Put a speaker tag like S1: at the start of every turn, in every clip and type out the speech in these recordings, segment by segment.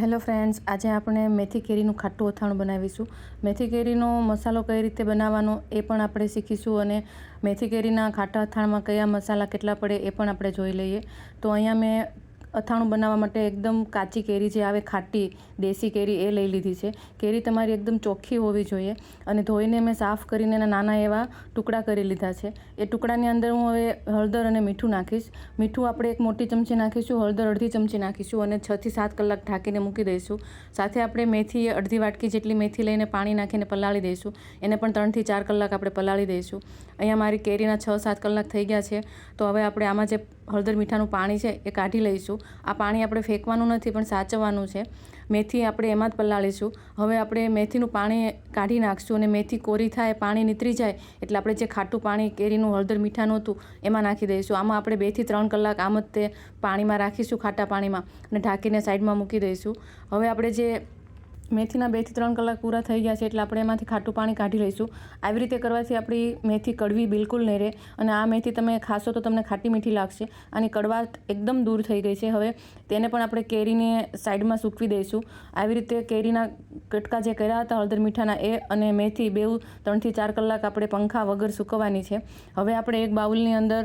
S1: Hello friends, આજે આપણે મેથી કેરીનું ખાટું અથાણું બનાવીશું. મેથી કેરીનો મસાલો કઈ રીતે બનાવવાનો એ પણ આપણે શીખીશું અને મેથી કેરીના ખાટા અથાણમાં કયા મસાલા કેટલા પડે એ પણ આપણે જોઈ લઈએ. તો અહીંયા મેં અથાણું બનાવવા માટે એકદમ કાચી કેરી જે આવે, ખાટી દેશી કેરી, એ લઈ લીધી છે. કેરી તમારી એકદમ ચોખ્ખી હોવી જોઈએ અને ધોઈને મેં સાફ કરીને એના નાના એવા ટુકડા કરી લીધા છે. એ ટુકડાની અંદર હું હવે હળદર અને મીઠું નાખીશ. મીઠું આપણે એક મોટી ચમચી નાખીશું, હળદર અડધી ચમચી નાખીશું અને છથી સાત કલાક ઢાંકીને મૂકી દઈશું. સાથે આપણે મેથી અડધી વાટકી જેટલી મેથી લઈને પાણી નાખીને પલાળી દઈશું. એને પણ ત્રણથી ચાર કલાક આપણે પલાળી દઈશું. અહીંયા મારી કેરીના છ સાત કલાક થઈ ગયા છે. તો હવે આપણે આમાં જે હળદર મીઠાનું પાણી છે એ કાઢી લઈશું. આ પાણી આપણે ફેંકવાનું નથી, પણ સાચવવાનું છે. મેથી આપણે એમાં જ પલાળીશું. હવે આપણે મેથીનું પાણી કાઢી નાખશું અને મેથી કોરી થાય, પાણી નીતરી જાય, એટલે આપણે જે ખાટું પાણી કેરીનું હળદર મીઠાનું હતું, એમાં નાખી દઈશું. આમાં આપણે બેથી ત્રણ કલાક આમ જ તે પાણીમાં રાખીશું ખાટા પાણીમાં અને ઢાંકીને સાઈડમાં મૂકી દઈશું. હવે આપણે જે મેથીના બેથી ત્રણ કલાક પૂરા થઈ ગયા છે એટલે આપણે એમાંથી ખાટું પાણી કાઢી લઈશું. આવી રીતે કરવાથી આપણી મેથી કડવી બિલકુલ નહીં રહે અને આ મેથી તમે ખાશો તો તમને ખાટી મીઠી લાગશે. આની કડવાટ એકદમ દૂર થઈ ગઈ છે. હવે તેને પણ આપણે કેરીને સાઈડમાં સૂકવી દઈશું. આવી રીતે કેરીના કટકા જે કર્યા હતા હળદર મીઠાના એ અને મેથી બેઉ ત્રણથી ચાર કલાક આપણે પંખા વગર સૂકવવાની છે. હવે આપણે એક બાઉલની અંદર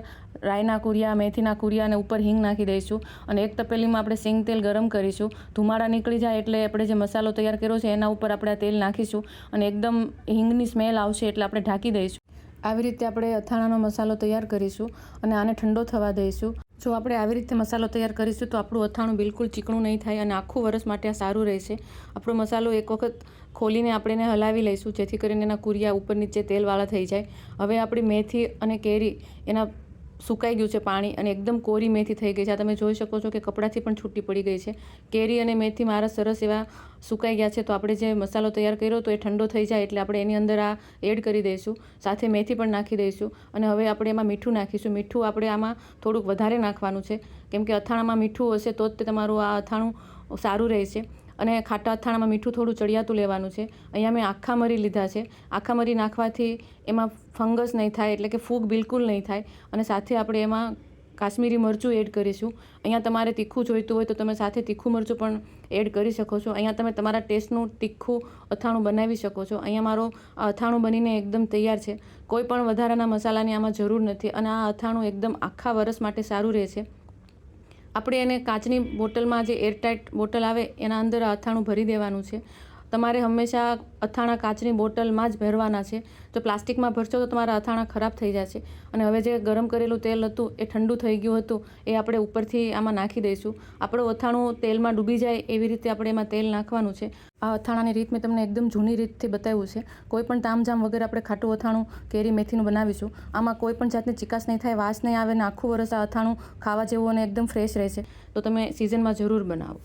S1: રાયના કુરિયા, મેથીના કુરિયા અને ઉપર હિંગ નાખી દઈશું. અને એક તપેલીમાં આપણે સિંગ તેલ ગરમ કરીશું. ધુમાડા નીકળી જાય એટલે આપણે જે મસાલો તૈયાર કર્યો છે, એના ઉપર આપણે તેલ નાખીશું અને એકદમ હિંગની સ્મેલ આવશે એટલે આપણે ઢાંકી દઈશું. આવી રીતે આપણે અથાણાનો મસાલો તૈયાર કરીશું અને આને ઠંડો થવા દઈશું. જો આપણે આવી રીતે મસાલો તૈયાર કરીશું તો આપણું અથાણું બિલકુલ ચીકણું નહીં થાય અને આખું વરસ માટે આ સારું રહેશે. આપણો મસાલો એક વખત ખોલીને આપણે એને હલાવી લઈશું, જેથી કરીને એના કુરિયા ઉપર નીચે તેલવાળા થઈ જાય. હવે આપણી મેથી અને કેરી એના સુકાઈ ગયું છે પાણી અને એકદમ કોરી મેથી થઈ ગઈ છે. આ તમે જોઈ શકો છો કે કપડાંથી પણ છૂટી પડી ગઈ છે. કેરી અને મેથી મારા સરસ એવા સુકાઈ ગયા છે. તો આપણે જે મસાલો તૈયાર કર્યો તો એ ઠંડો થઈ જાય એટલે આપણે એની અંદર આ એડ કરી દઈશું. સાથે મેથી પણ નાખી દઈશું. અને હવે આપણે એમાં મીઠું નાખીશું. મીઠું આપણે આમાં થોડુંક વધારે નાખવાનું છે. કેમ કે અથાણામાં મીઠું હશે તો જ તે તમારું આ અથાણું સારું રહેશે. અને ખાટા અથાણામાં મીઠું થોડું ચડિયાતું લેવાનું છે. અહીંયા મેં આખા મરી લીધા છે. આખા મરી નાખવાથી એમાં ફંગસ નહીં થાય, એટલે કે ફૂગ બિલકુલ નહીં થાય. અને સાથે આપણે એમાં કાશ્મીરી મરચું એડ કરીશું. અહીંયા તમારે તીખું જોઈતું હોય તો તમે સાથે તીખું મરચું પણ એડ કરી શકો છો. અહીંયા તમે તમારા ટેસ્ટનું તીખું અથાણું બનાવી શકો છો. અહીંયા મારો અથાણું બનીને એકદમ તૈયાર છે. કોઈ પણ વધારાના મસાલાની આમાં જરૂર નથી. અને આ અથાણું એકદમ આખા વરસ માટે સારું રહે છે. આપણે એને કાચની બોટલમાં જે એરટાઇટ બોટલ આવે એના અંદર અથાણું ભરી દેવાનું છે. તમારે હંમેશા અથાણા કાચની બોટલમાં જ ભરવાના છે. જો પ્લાસ્ટિકમાં ભરશો તો તમારા અથાણા ખરાબ થઈ જશે. અને હવે જે ગરમ કરેલું તેલ હતું એ ઠંડુ થઈ ગયું હતું, એ આપણે ઉપરથી આમાં નાખી દઈશું. આપણું અથાણું તેલમાં ડૂબી જાય એવી રીતે આપણે એમાં તેલ નાખવાનું છે. આ અથાણાની રીત મેં તમને એકદમ જૂની રીતથી બતાવ્યું છે. કોઈ પણ તામઝામ વગર આપણે ખાટું અથાણું કેરી, મેથીનું બનાવીશું. આમાં કોઈ પણ જાતની ચિકાસ નહીં થાય, વાસ નહીં આવે ને આખું વરસ આ અથાણું ખાવા જેવું અને એકદમ ફ્રેશ રહેશે તો તમે સિઝનમાં જરૂર બનાવો.